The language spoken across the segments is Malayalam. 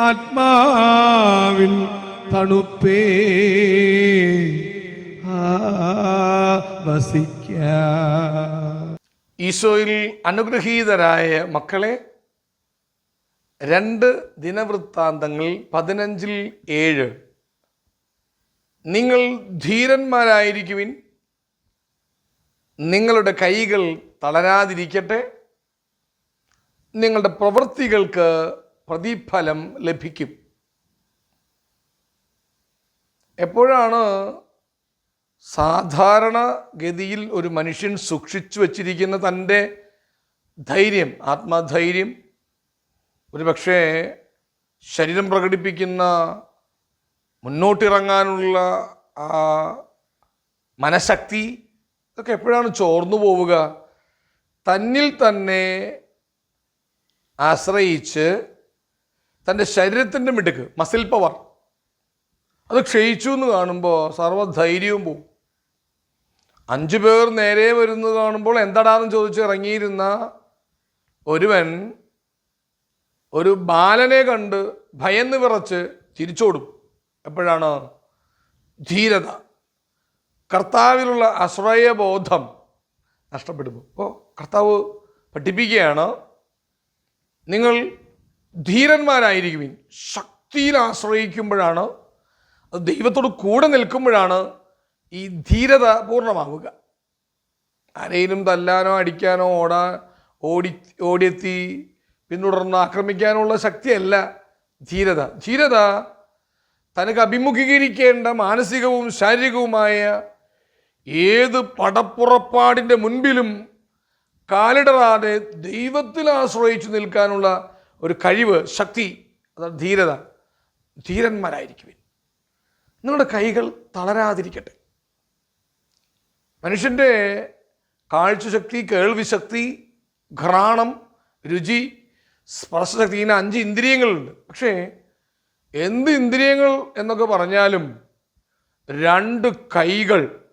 ആത്മാവിൻ തണുപ്പേ. വസിക്ക. ഈശോയിൽ അനുഗ്രഹീതരായ മക്കളെ രണ്ട് ദിനവൃത്താന്തങ്ങൾ പതിനഞ്ചിൽ ഏഴ്. നിങ്ങൾ ധീരന്മാരായിരിക്കുവിൻ. നിങ്ങളുടെ കൈകൾ തളരാതിരിക്കട്ടെ. നിങ്ങളുടെ പ്രവൃത്തികൾക്ക് പ്രതിഫലം ലഭിക്കും. എപ്പോഴാണ് സാധാരണ ഗതിയിൽ ഒരു മനുഷ്യൻ സൂക്ഷിച്ചു വച്ചിരിക്കുന്ന തന്റെ ധൈര്യം ആത്മധൈര്യം? ഒരു പക്ഷേ ശരീരം പ്രകടിപ്പിക്കുന്ന മുന്നോട്ടിറങ്ങാനുള്ള ആ മനഃശക്തി ഇതൊക്കെ എപ്പോഴാണ് ചോർന്നു പോവുക? തന്നിൽ തന്നെ ആശ്രയിച്ച് തന്റെ ശരീരത്തിന്റെ മിടുക്ക് മസിൽ പവർ അത് ക്ഷയിച്ചു എന്ന് കാണുമ്പോൾ സർവധൈര്യവും പോവും. അഞ്ചു പേർ നേരെ വരുന്നത് കാണുമ്പോൾ എന്താടാന്ന് ചോദിച്ച് ഇറങ്ങിയിരുന്ന ഒരുവൻ ഒരു ബാലനെ കണ്ട് ഭയന്ന് വിറച്ച് തിരിച്ചോടും എപ്പോഴാണ്? ധീരത. കർത്താവിലുള്ള അശ്രയബോധം നഷ്ടപ്പെടുമ്പോൾ അപ്പോൾ കർത്താവ് പഠിപ്പിക്കുകയാണ്. നിങ്ങൾ ധീരന്മാരായിരിക്കുവിൻ. ശക്തിയിൽ ആശ്രയിക്കുമ്പോഴാണ് അത് ദൈവത്തോട് കൂടെ നിൽക്കുമ്പോഴാണ് ഈ ധീരത പൂർണമാവുക. ആരെയും തല്ലാനോ അടിക്കാനോ ഓടാ ഓടി ഓടിയെത്തി പിന്തുടർന്ന് ആക്രമിക്കാനുള്ള ശക്തിയല്ല ധീരത. ധീരത തനക്ക് അഭിമുഖീകരിക്കേണ്ട മാനസികവും ശാരീരികവുമായ ഏത് പടപ്പുറപ്പാടിന്റെ മുൻപിലും കാലിടറാതെ ദൈവത്തിൽ ആശ്രയിച്ചു നിൽക്കാനുള്ള ഒരു കഴിവ് ശക്തി അതാണ് ധീരത ധീരന്മാരായിരിക്കുവിൻ. നിങ്ങളുടെ കൈകൾ തളരാതിരിക്കട്ടെ. മനുഷ്യന്റെ കാഴ്ചശക്തി കേൾവിശക്തി ഘ്രാണം രുചി സ്പർശശക്തി ഇങ്ങനെ അഞ്ച് ഇന്ദ്രിയങ്ങളുണ്ട്. പക്ഷേ എന്ത് ഇന്ദ്രിയങ്ങൾ എന്നൊക്കെ പറഞ്ഞാലും രണ്ട് കൈകൾ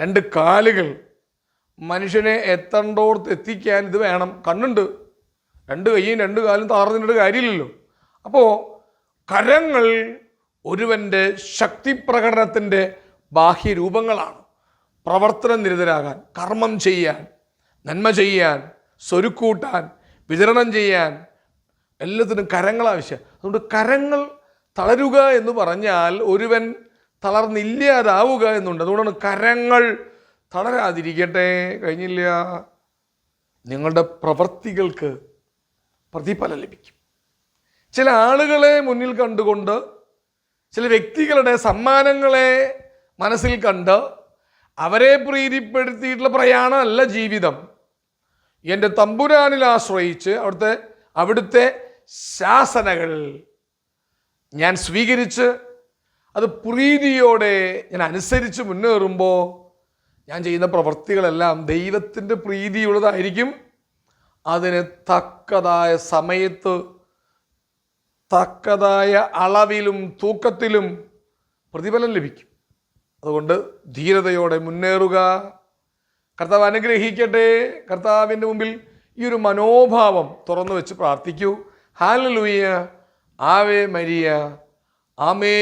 രണ്ട് കാലുകൾ മനുഷ്യനെ എത്തണ്ടോർത്ത് എത്തിക്കാൻ ഇത് വേണം. കണ്ണുണ്ട്. രണ്ട് കൈയും രണ്ട് കാലും താർന്നിട്ട് കാര്യമില്ലല്ലോ. അപ്പോൾ കരങ്ങൾ ഒരുവന്റെ ശക്തി പ്രകടനത്തിന്റെ ബാഹ്യരൂപങ്ങളാണ്. പ്രവർത്തന നിരതരാകാൻ കർമ്മം ചെയ്യാൻ നന്മ ചെയ്യാൻ സ്വരുക്കൂട്ടാൻ വിതരണം ചെയ്യാൻ എല്ലാത്തിനും കരങ്ങൾ ആവശ്യം അതുകൊണ്ട് കരങ്ങൾ തളരുക എന്ന് പറഞ്ഞാൽ ഒരുവൻ തളർന്നില്ലാതാവുക എന്നുണ്ട്. അതുകൊണ്ടാണ് കരങ്ങൾ തളരാതിരിക്കട്ടെ കഴിഞ്ഞില്ല. നിങ്ങളുടെ പ്രവൃത്തികൾക്ക് പ്രതിഫലം ലഭിക്കും. ചില ആളുകളെ മുന്നിൽ കണ്ടുകൊണ്ട് ചില വ്യക്തികളുടെ സമ്മാനങ്ങളെ മനസ്സിൽ കണ്ട് അവരെ പ്രീതിപ്പെടുത്തിയിട്ടുള്ള പ്രയാണമല്ല ജീവിതം. എന്റെ തമ്പുരാനിൽ ആശ്രയിച്ച് അവിടുത്തെ അവിടുത്തെ ശാസനകൾ ഞാൻ സ്വീകരിച്ച് അത് പ്രീതിയോടെ ഞാൻ അനുസരിച്ച് മുന്നേറുമ്പോൾ ഞാൻ ചെയ്യുന്ന പ്രവൃത്തികളെല്ലാം ദൈവത്തിന്റെ പ്രീതിയുള്ളതായിരിക്കും. അതിന് തക്കതായ സമയത്ത് തക്കതായ അളവിലും തൂക്കത്തിലും പ്രതിഫലം ലഭിക്കും. അതുകൊണ്ട് ധീരതയോടെ മുന്നേറുക. കർത്താവ് അനുഗ്രഹിക്കട്ടെ. കർത്താവിന്റെ മുമ്പിൽ ഈ ഒരു മനോഭാവം തുറന്നു വെച്ച് പ്രാർത്ഥിക്കൂ. ഹാലലൂയ. Ave Maria. ആമേ